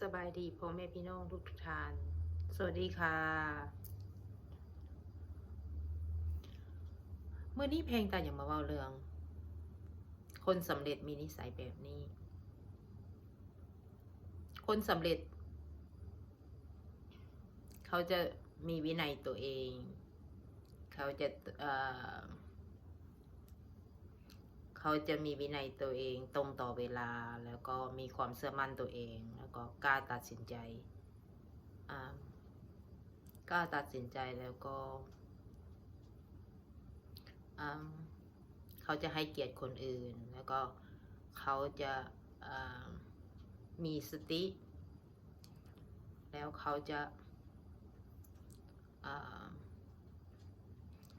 สบายดีพ่อแม่พี่น้องทุกท่าน สวัสดีค่ะ เมื่อนี้เพลงตาอย่ามาเว้าเรื่อง คนสำเร็จมีนิสัยแบบนี้ คนสำเร็จ เขาจะมีวินัยตัวเอง เขาจะ เขาจะมีวินัยตัวเองตรงต่อเวลา แล้วก็มีความเชื่อมั่นตัวเอง แล้วก็กล้าตัดสินใจกล้าตัดสินใจแล้วก็เขาจะให้เกียรติคนอื่น แล้วก็เขาจะามีสติ แล้วเขาจะ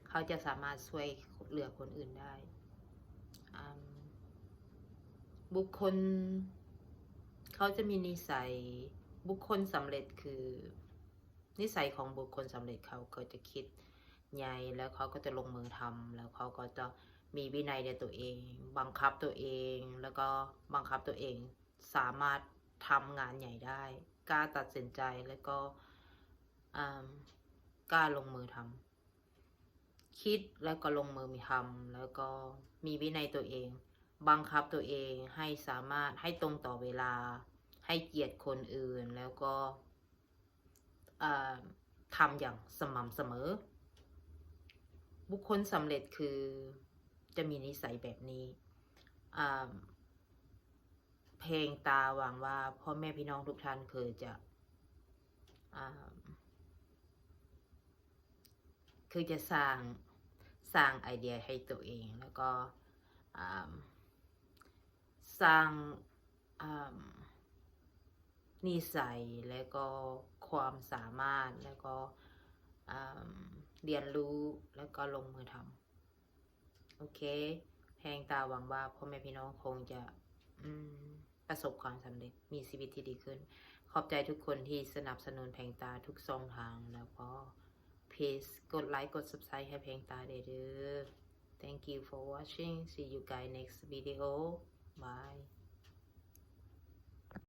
เขาจะสามารถช่วยเหลือคนอื่นได้ บุคคล เขาจะมีนิสัยบุคคลสำเร็จคือ นิสัยของบุคคลสำเร็จเขาก็จะคิดใหญ่แล้วเขาก็จะลงมือทำแล้วเขาก็จะมีวินัยในตัวเอง บังคับตัวเองแล้วก็บังคับตัวเองสามารถทำงานใหญ่ได้กล้าตัดสินใจแล้วก็กล้าลงมือทำ คิดแล้วก็ลงมือมีทำแล้วก็มีวินัยตัวเอง บังคับตัวเองให้สามารถให้ตรงต่อเวลา ให้เกียรติคนอื่นแล้วก็ทำอย่างสม่ำเสมอ บุคคลสำเร็จคือจะมีนิสัยแบบนี้เพลงตาหวังว่าพ่อแม่พี่น้องทุกท่านคือจะอคือจะสร้าง สร้างไอเดียให้ตัวเอง แล้วก็สร้างนิสัยแล้วก็ความสามารถแล้วก็เรียนรู้แล้วก็ลงมือทำโอเคแพงตาหวังว่าพ่อแม่พี่น้องคงจะประสบความสำเร็จมีชีวิตที่ดีขึ้น ขอบใจทุกคนที่สนับสนุนแพงตาทุกช่องทางแล้วก็ please กดไลค์กด subscribe ให้เพลงตาเด้อ thank you for watching see you guys next video bye